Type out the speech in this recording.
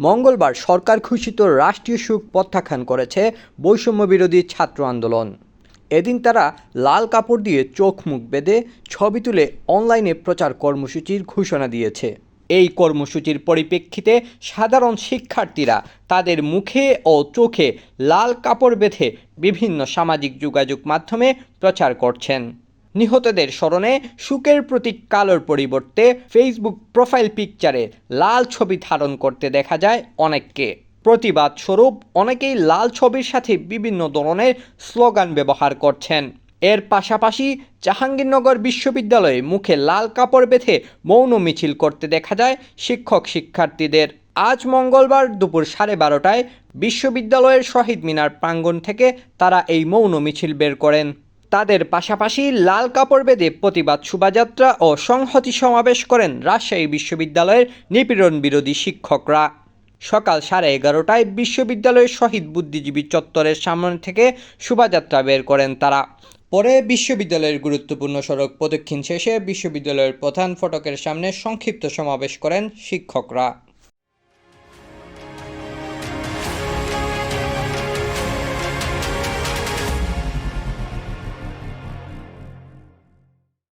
মঙ্গলবার সরকার ঘোষিত রাষ্ট্রীয় সুখ প্রত্যাখ্যান করেছে বৈষম্য বিরোধী ছাত্র আন্দোলন। এদিন তারা লাল কাপড় দিয়ে চোখ মুখ বেঁধে ছবি তুলে অনলাইনে প্রচার কর্মসূচির ঘোষণা দিয়েছে। এই কর্মসূচির পরিপ্রেক্ষিতে সাধারণ শিক্ষার্থীরা তাদের মুখে ও চোখে লাল কাপড় বেঁধে বিভিন্ন সামাজিক যোগাযোগ মাধ্যমে প্রচার করছেন। নিহতদের স্মরণে সুখের প্রতীক কালোর পরিবর্তে ফেসবুক প্রোফাইল পিকচারে লাল ছবি ধারণ করতে দেখা যায় অনেককে। প্রতিবাদ স্বরূপ অনেকেই লাল ছবির সাথে বিভিন্ন ধরনের স্লোগান ব্যবহার করছেন। এর পাশাপাশি জাহাঙ্গীরনগর বিশ্ববিদ্যালয়ে মুখে লাল কাপড় বেঁধে মৌন মিছিল করতে দেখা যায় শিক্ষক শিক্ষার্থীদের। আজ মঙ্গলবার দুপুর সাড়ে বারোটায় বিশ্ববিদ্যালয়ের শহীদ মিনার প্রাঙ্গণ থেকে তারা এই মৌন মিছিল বের করেন। তাদের পাশাপাশি লাল কাপড় বেঁধে প্রতিবাদ শোভাযাত্রা ও সংহতি সমাবেশ করেন রাজশাহী বিশ্ববিদ্যালয়ের নিপীড়ন বিরোধী শিক্ষকরা। সকাল সাড়ে এগারোটায় বিশ্ববিদ্যালয়ের শহীদ বুদ্ধিজীবী চত্বরের সামনে থেকে শোভাযাত্রা বের করেন তারা। পরে বিশ্ববিদ্যালয়ের গুরুত্বপূর্ণ সড়ক প্রদক্ষিণ শেষে বিশ্ববিদ্যালয়ের প্রধান ফটকের সামনে সংক্ষিপ্ত সমাবেশ করেন শিক্ষকরা।